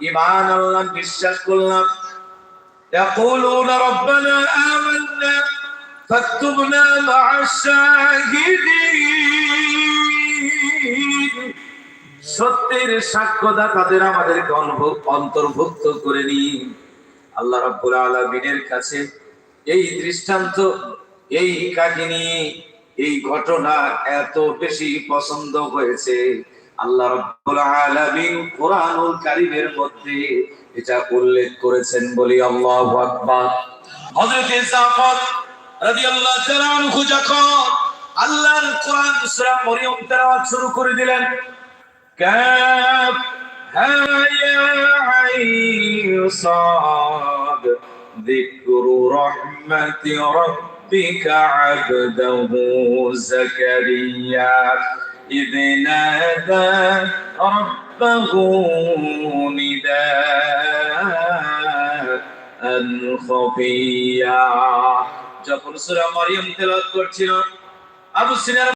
ইমান আল্লাহ বিশ্বাস করলাম يقولون ربنا آمنا فاكتبنا مع الشاهدين সত্যের সাক্ষ্যদাতাদের আমাদেরকে অনুভব- অন্তর্ভুক্ত করে নিন আল্লাহ রাব্বুল আলামিনের কাছে এই দৃষ্টান্ত এই কাহিনী এই ঘটনা এত বেশি পছন্দ হয়েছে আল্লাহ রাব্বুল আলামিন কোরআনুল কারীমের মধ্যে এটা উল্লেখ করেছেন বলি আল্লাহু আকবার। হযরত রাদিয়াল্লাহু তাআলা আনহু যখন আল্লাহর কোরআন সূরা মরিয়ম তেলাওয়াত শুরু করে দিলেন কাফ আবদাহু জাকারিয়া। إذ نادى ربه نداء خفيا যখন সূরা মরিয়ম তেলাওয়াত করছিল আবু সিনার